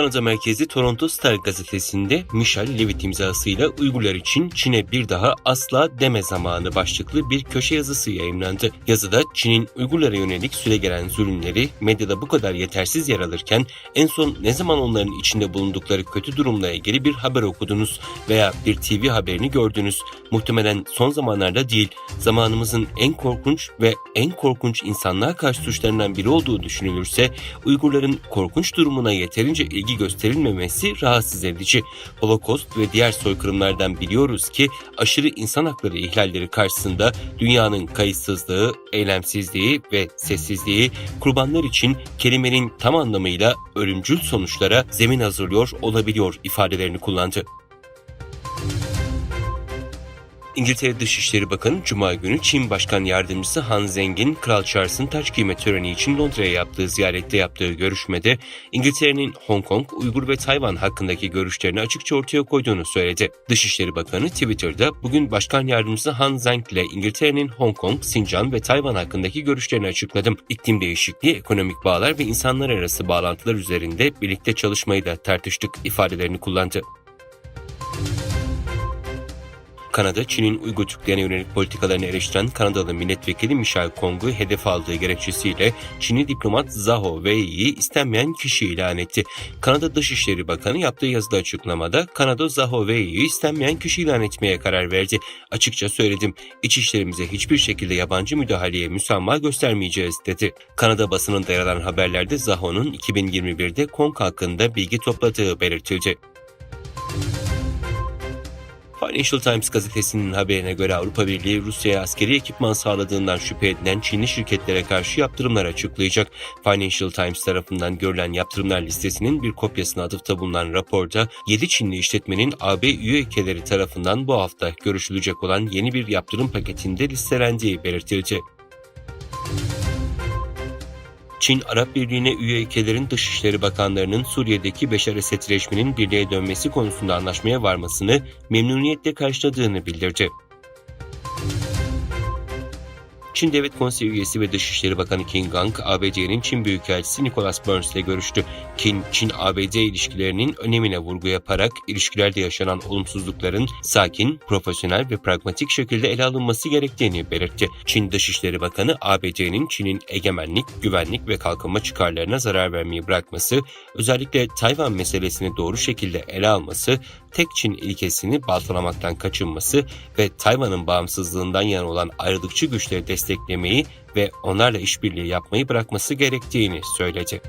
Kanada merkezi Toronto Star gazetesinde Michel Levitt imzasıyla Uygurlar için Çin'e bir daha asla deme zamanı başlıklı bir köşe yazısı yayımlandı. Yazıda Çin'in Uygurlara yönelik süre gelen zulümleri medyada bu kadar yetersiz yer alırken en son ne zaman onların içinde bulundukları kötü durumla ilgili bir haber okudunuz veya bir TV haberini gördünüz. Muhtemelen son zamanlarda değil, zamanımızın en korkunç ve en korkunç insanlığa karşı suçlarından biri olduğu düşünülürse Uygurların korkunç durumuna yeterince ilgi gösterilmemesi rahatsız edici. Holocaust ve diğer soykırımlardan biliyoruz ki aşırı insan hakları ihlalleri karşısında dünyanın kayıtsızlığı, eylemsizliği ve sessizliği kurbanlar için kelimenin tam anlamıyla ölümcül sonuçlara zemin hazırlıyor olabiliyor ifadelerini kullandı. İngiltere Dışişleri Bakanı Cuma günü Çin Başkan Yardımcısı Han Zeng'in Kral Charles'ın taç giyme töreni için Londra'ya yaptığı ziyarette yaptığı görüşmede İngiltere'nin Hong Kong, Uygur ve Tayvan hakkındaki görüşlerini açıkça ortaya koyduğunu söyledi. Dışişleri Bakanı Twitter'da bugün Başkan Yardımcısı Han Zeng ile İngiltere'nin Hong Kong, Sincan ve Tayvan hakkındaki görüşlerini açıkladım. İklim değişikliği, ekonomik bağlar ve insanlar arası bağlantılar üzerinde birlikte çalışmayı da tartıştık ifadelerini kullandı. Kanada, Çin'in Uygur Türklerine yönelik politikalarını eleştiren Kanadalı milletvekili Michel Kong'u hedef aldığı gerekçesiyle Çinli diplomat Zaho Weiyi istenmeyen kişi ilan etti. Kanada Dışişleri Bakanı yaptığı yazıda açıklamada Kanada Zaho Weiyi istenmeyen kişi ilan etmeye karar verdi. Açıkça söyledim, iç işlerimize hiçbir şekilde yabancı müdahaleye müsamaha göstermeyeceğiz dedi. Kanada basınında yer alan haberlerde Zaho'nun 2021'de Kong hakkında bilgi topladığı belirtildi. Financial Times gazetesinin haberine göre Avrupa Birliği Rusya'ya askeri ekipman sağladığından şüphe edilen Çinli şirketlere karşı yaptırımlar açıklayacak. Financial Times tarafından görülen yaptırımlar listesinin bir kopyasına atıfta bulunan raporda 7 Çinli işletmenin AB üye ülkeleri tarafından bu hafta görüşülecek olan yeni bir yaptırım paketinde listelendiği belirtildi. Çin, Arap Birliği'ne üye ülkelerin Dışişleri Bakanlarının Suriye'deki Beşar Esed rejiminin birliğe dönmesi konusunda anlaşmaya varmasını memnuniyetle karşıladığını bildirdi. Çin Devlet Konseyi üyesi ve Dışişleri Bakanı King Gang, ABD'nin Çin Büyükelçisi Nicholas Burns ile görüştü. King, Çin-ABD ilişkilerinin önemine vurgu yaparak ilişkilerde yaşanan olumsuzlukların sakin, profesyonel ve pragmatik şekilde ele alınması gerektiğini belirtti. Çin Dışişleri Bakanı, ABD'nin Çin'in egemenlik, güvenlik ve kalkınma çıkarlarına zarar vermeyi bırakması, özellikle Tayvan meselesini doğru şekilde ele alması, tek Çin ilkesini baltalamaktan kaçınması ve Tayvan'ın bağımsızlığından yana olan ayrılıkçı güçleri desteklemeyi ve onlarla işbirliği yapmayı bırakması gerektiğini söyledi.